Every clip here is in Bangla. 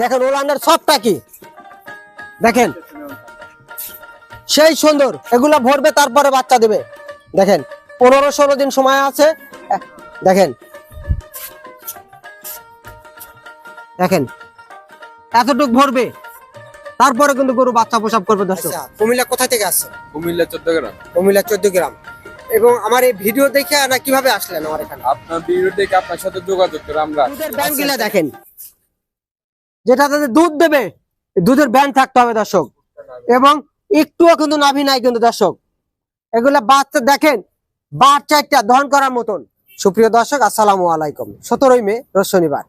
দেখেন ওলানের সবটা কি? দেখেন। সেই সুন্দর এগুলা ভরবে তারপরে বাচ্চা দেবে। দেখেন পনেরো ষোলো দিন সময় আছে। দেখেন। দেখেন এতটুক ভরবে তারপরে কিন্তু গরু বাচ্চা প্রসাব করবে দর্শক। কুমিল্লা কোথা থেকে আসছে? কুমিল্লা চোদ্দ গ্রাম কুমিল্লা চোদ্দ গ্রাম এবং আমার এই ভিডিও দেখে না কীভাবে আসলেন আমার এখানে? আপনার ভিডিও দেখে আপনার সাথে যোগাযোগ করে আমরা দুধের দেখেন। যেটা তাদের দুধ দেবে দুধের ব্যান থাকতে হবে দর্শক। এবং একটুও কিন্তু নাভি নাই কিন্তু দর্শক। এগুলা বাচ্চা দেখেন বাচ্চা একটা দহন করার মতন। সুপ্রিয় দর্শক, আসসালামু আলাইকুম। সতেরোই মে শনিবার।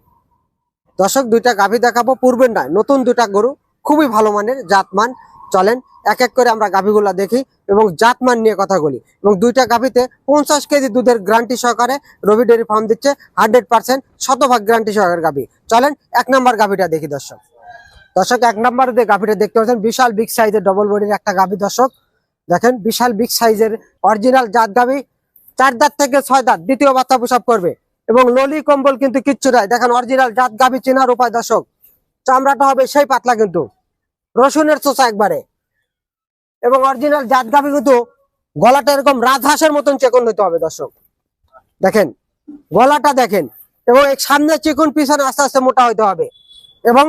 দর্শক, দুইটা গাভী দেখাবো, পূর্বের নয়, নতুন দুটা গরু, খুবই ভালো মানের, জাতমান, চলেন এক এক করে আমরা গাভীগুলা দেখি এবং জাতমান নিয়ে কথা বলি। এবং দুইটা গাভীতে পঞ্চাশ কেজি দুধের গ্যারান্টি সহকারে রবি ডেয়ারি ফার্ম দিচ্ছে হান্ড্রেড পার্সেন্ট শতভাগ গ্যারান্টি সহকারে গাভী। চলেন এক নম্বর গাভীটা দেখি দর্শক। দর্শক, এক নাম্বার যে গাভীটা দেখতে পাচ্ছেন, বিশাল বিগ সাইজের ডবল বডির একটা গাভী দর্শক। দেখেন, বিশাল বিগ সাইজের অরিজিনাল জাত গাভী। চার দাঁত থেকে ছয় দাঁত, দ্বিতীয় বাচ্চা প্রসব করবে। এবং ললি কম্বল কিন্তু কিচ্ছু নাই। দেখেন অরিজিনাল জাত গাভী চেনার উপায় দর্শক। চামড়াটা হবে সেই পাতলা কিন্তু। রসুনের চোষা একবারে। এবং অরিজিনাল জাত গাভী কিন্তু গলাটা এরকম রাজহাঁসের মতন চেকন হইতে হবে, দর্শক। দেখেন, গলাটা দেখেন, এবং সামনে চিকন পিছনে আস্তে আস্তে মোটা হইতে হবে। এবং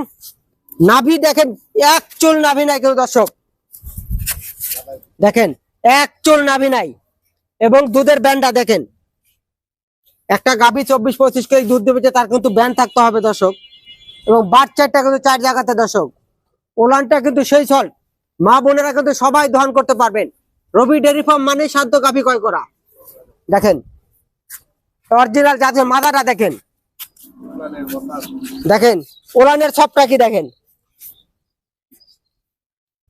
নাভি দেখেন, এক চুল নাভি নাই কিন্তু, দর্শক। দেখেন, এক চুল নাভি নাই। এবং দুধের ব্যান্ডটা দেখেন, একটা গাভি চব্বিশ পঁচিশ কেজি দুধ দেবে তার কিন্তু ব্যান্ড থাকতে হবে, দর্শক। এবং বাচ্চাটা কিন্তু চার জায়গাতে, দর্শক। ওলানটা কিন্তু সেই ছল মা বোনেরা কিন্তু সবাই দহন করতে পারবেন। রবি ডেয়ারি ফার্ম মানে সাধ্য গাভি ক্রয় করা। দেখেন অরিজিনাল জাতীয় মাদাটা দেখেন। দেখেন, ওলানের সবটা কি দেখেন?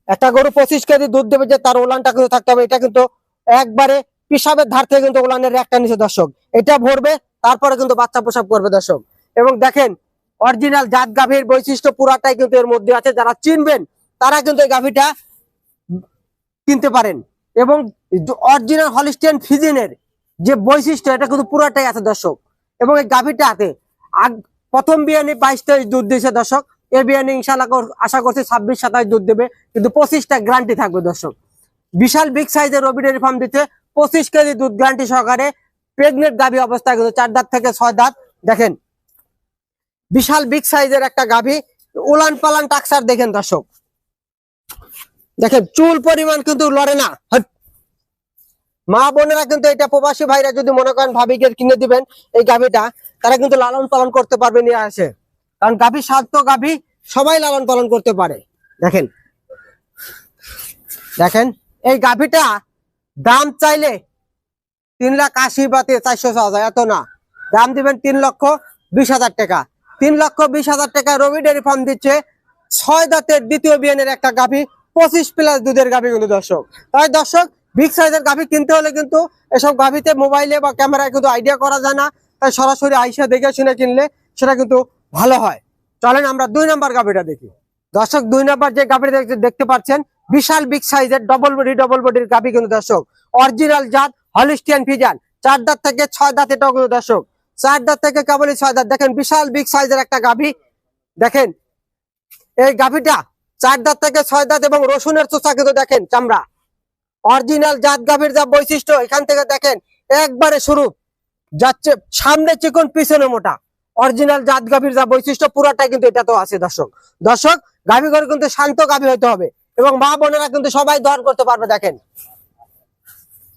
একটা গরু পঁচিশ কেজি দুধ দেবে যে তার ওলানটা কিন্তু থাকতে হবে। এটা কিন্তু একবারে পিসাবের ধার থেকে কিন্তু ওলানের একটা নিচে দর্শক। এটা ভরবে, তারপরে কিন্তু বাচ্চা প্রসাব করবে দর্শক। এবং দেখেন অরিজিনাল জাত গাভীর বৈশিষ্ট্য পুরাটাই কিন্তু এর মধ্যে আছে। যারা চিনবেন তারা কিন্তু এই গাভীটা কিনতে পারেন। এবং অরিজিনাল হলিস্টেন ফিজিনের যে বৈশিষ্ট্য, এটা কিন্তু পুরাটাই আছে দর্শক। এবং এই গাভীটা আগ- প্রথম বিয়ানি বাইশ তেইশ দুধ দিয়েছে দর্শক। এ বিয়ানি ইনশাল্লাহ আশা করছি ছাব্বিশ সাতাশ দুধ দেবে। কিন্তু পঁচিশটা গ্যারান্টি থাকবে দর্শক। বিশাল বিগ সাইজের রবি ডেয়ারি ফার্ম দিচ্ছে। পঁচিশ কেজি দুধ গ্যারান্টি সহকারে প্রেগনেন্ট গাভী অবস্থায় কিন্তু চার দাঁত থেকে ছয় দাঁত। দেখেন, বিশাল বিগ সাইজের একটা গাভী। উলান পালান টাকসার দেখেন দর্শক। দেখেন, চুল পরিমাণ কিন্তু লড়ে না। মা বোনেরা কিন্তু এটা প্রবাসী ভাইরা যদি মনে করেন ভাবিকে কিনে দিবেন, এই গাভীটা, তারা কিন্তু লালন পালন করতে পারবে নিয়ে আসে। কারণ গাভী স্বাস্থ্য গাভী সবাই লালন পালন করতে পারে। দেখেন। দেখেন, এই গাভীটা দাম চাইলে তিন লাখ আশি বা চারশো হাজার, এত না। দাম দিবেন তিন লক্ষ বিশ হাজার টাকা। তিন লক্ষ বিশ হাজার টাকা রবি ডেয়ারি ফার্ম দিচ্ছে ছয় দাঁতের দ্বিতীয় বিয়ানের একটা গাভী, পঁচিশ প্লাস দুধের গাভী কিন্তু দর্শক। তাই দর্শক বিগ সাইজের গাভী কিনতে হলে কিন্তু এসব গাভীতে মোবাইলে বা ক্যামেরায় কিন্তু আইডিয়া করা যায় না। তাই সরাসরি আইসা দেখে শুনে কিনলে সেটা কিন্তু ভালো হয়। চলেন আমরা দুই নাম্বার গাভীটা দেখি। দর্শক, দুই নাম্বার যে গাভীটা দেখতে পাচ্ছেন, বিশাল বিগ সাইজের ডবল বডি ডবল বডির গাভী কিন্তু দর্শক। অরিজিনাল জাত হলিস্টিয়ান ফিজান চার দাঁত থেকে ছয় দাঁত এটাও কিন্তু দর্শক। চার দাঁত থেকে কেবলই ছয় দাঁত। দেখেন বিশাল বিগ সাইজের একটা গাভী। দেখেন এই গাভীটা চার দাঁত থেকে ছয় দাঁত এবং রসুনের চোষা কিন্তু দেখেন চামড়া। অরিজিনাল জাত গাভীর যা বৈশিষ্ট্য, এখান থেকে দেখেন একবারে শুরু। যাচ্ছে সামনে চিকন, পিছনে মোটা। অরিজিনাল জাত গাভীর যা বৈশিষ্ট্য, পুরাটাই কিন্তু এটা তো আছে দর্শক। দর্শক, গাভী ঘর কিন্তু শান্ত গাভী হইতে হবে এবং মা বোনেরা কিন্তু সবাই দহন করতে পারবে, দেখেন।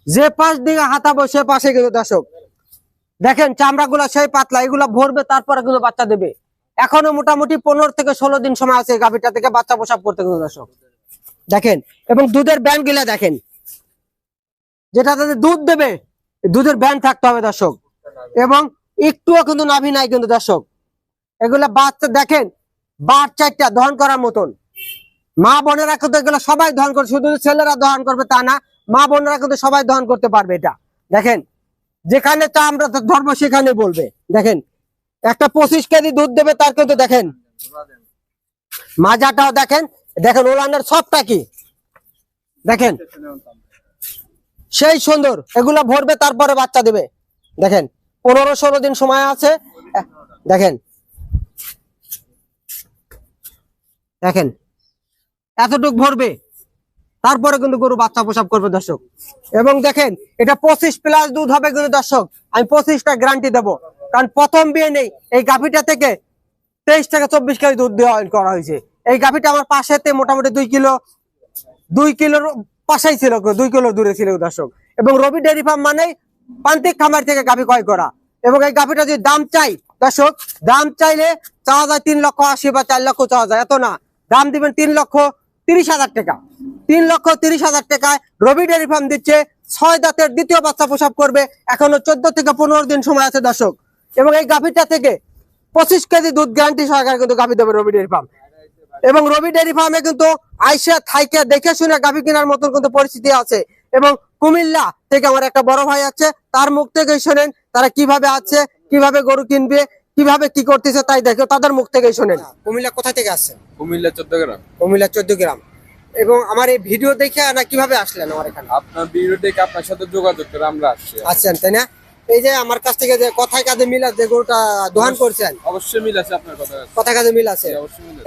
যে পাশ দিকে হাতাবো সে পাশে কিন্তু দর্শক। দেখেন চামড়াগুলো সেই পাতলা, এগুলা ভরবে, তারপরে কিন্তু বাচ্চা দেবে। এখনও মোটামুটি পনেরো থেকে ষোলো দিন সময় আছে গাভীটা থেকে বাচ্চা প্রসাব করতে দর্শক। দেখেন, এবং দুধের ব্যান্ড গিলা দেখেন। যেটা তাদের দুধ দেবে দুধের ব্যান্ড থাকতে হবে দর্শক। এবং একটুও কিন্তু নাভি নাই কিন্তু দর্শক। এগুলা বাচ্চা, দেখেন বাচ্চাটা দহন করার মতন। মা বোনেরা কিন্তু এগুলো সবাই দহন করে শুধু ছেলেরা দহন করবে তা না, মা বোনেরা কিন্তু সবাই দহন করতে পারবে এটা। দেখেন, যেখানে তা আমরা ধর্ম সেখানে বলবে। দেখেন একটা পঁচিশ কেজি দুধ দেবে, তার কিন্তু দেখেন। মাজাটাও দেখেন দেখেন ওলানের সবটা কি? দেখেন। সেই সুন্দর, এগুলা ভরবে, তারপরে বাচ্চা দেবে। দেখেন, পনেরো ষোলো দিন সময় আছে। দেখেন। দেখেন, এতটুক ভরবে, তারপরে কিন্তু গরু বাচ্চা প্রসাব করবে, দর্শক। এবং দেখেন, এটা পঁচিশ প্লাস দুধ হবে কিন্তু, দর্শক, আমি পঁচিশটা গ্যারান্টি দেবো। কারণ প্রথম বিয়ে নেই। এই গাভিটা থেকে তেইশ থেকে চব্বিশ কেজি দুধ দেওয়া করা হয়েছে। এই গাভিটা আমার পাশেতে মোটামুটি দুই কিলো, দুই কিলোর পাশেই ছিল, দুই কিলো দূরে ছিল দর্শক। এবং রবি ডেয়ারি ফার্ম মানে প্রান্তিক খামার থেকে গাভি ক্রয় করা। এবং এই গাভিটা যদি দাম চাই, দর্শক, দাম চাইলে চাওয়া যায় তিন লক্ষ আশি বা চার লক্ষ চাওয়া যায়, এত না। দাম দিবেন তিন লক্ষ তিরিশ হাজার টাকা। তিন লক্ষ তিরিশ হাজার টাকায় রবি ডেয়ারি ফার্ম দিচ্ছে, ছয় দাঁতের দ্বিতীয় বাচ্চা প্রসাব করবে, এখনও চোদ্দ থেকে পনেরো দিন সময় আছে দর্শক। এবং এই গাভিটা থেকে পঁচিশ কেজি দুধ গ্যারান্টি সহকারে কিন্তু গাভি দেবে রবি ডেয়ারি ফার্ম। এবং রবি ডেয়ারি ফার্মে কিন্তু আইসা থাইকে দেখে শুনে গাভী কেনার মতন কিন্তু পরিস্থিতি আছে। এবং কুমিল্লা থেকে আমার একটা বড় ভাই আছে তার মুখ থেকে শোনেন তারা কীভাবে আছে কীভাবে গরু কিনবে কীভাবে কি করতেছে তাই দেখো তাদের মুখ থেকেই শোনেন। কুমিল্লা কোথা থেকে আসছে কুমিল্লা চোদ্দ গ্রাম কুমিল্লা চোদ্দ গ্রাম এবং আমার এই ভিডিও দেখে না কীভাবে আসলেন আমার এখানে? আপনার ভিডিও দেখে আপনার সাথে যোগাযোগ করে আমরা আসছি। আসছেন তাই না? এই যে আমার কাছ থেকে যে কথায় কাজে মিল আছে গরুটা দোহান করছেন। অবশ্যই মিল আছে আপনার কথা কথা কাজে মিল আছে।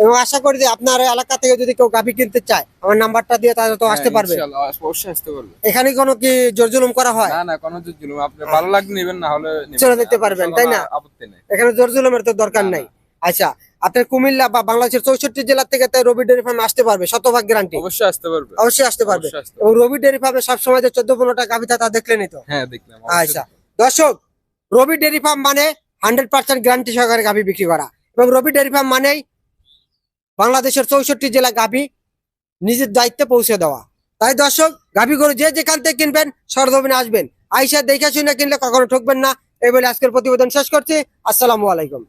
এবং আশা করি যে আপনার এলাকা থেকে যদি কেউ গাভী কিনতে চায় আমার নাম্বারটা দিয়ে তাহলে তো আসতে হ্যাঁ, পারবে অবশ্যই আসতে পারবে। এখানে কোনো কি জোর জুলুম করা হয়? না না কোনো জুলুম আপনি ভালো লাগলে নেবেন না হলে চলে। যেতে পারবেন, তাই না? আপত্তি নেই। এখানে জোর জুলুমের তো দরকার নাই। আচ্ছা আপনার কুমিল্লা বা বাংলাদেশের চৌষট্টি জেলা থেকে তাই রবি ডেরি ফার্মে আসতে পারবে শতভাগ গ্যারান্টি অবশ্যই আসতে পারবে। অবশ্যই আসতে পারবে। এবং রবি ডেরি ফার্মে সবসময় যে চোদ্দ পনেরোটা গাভিতা তা দেখলেনি তো? হ্যাঁ দেখলাম আচ্ছা দর্শক, রবি ডেয়ারি ফার্ম মানে হান্ড্রেড পার্সেন্ট গ্যারান্টি সহকারে গাভী বিক্রি করা। এবং রবি ডেয়ারি ফার্ম মানেই বাংলাদেশের চৌষট্টি জেলা গাভী নিজের দায়িত্বে পৌঁছে দেওয়া। তাই দর্শক গাভী গরু যে যেখান থেকে কিনবেন সরদমিনে আসবেন। আইসা দেখে শুনে কিনলে কখনো ঠকবেন না। এই বলে আজকের প্রতিবেদন শেষ করছি। আসসালামু আলাইকুম।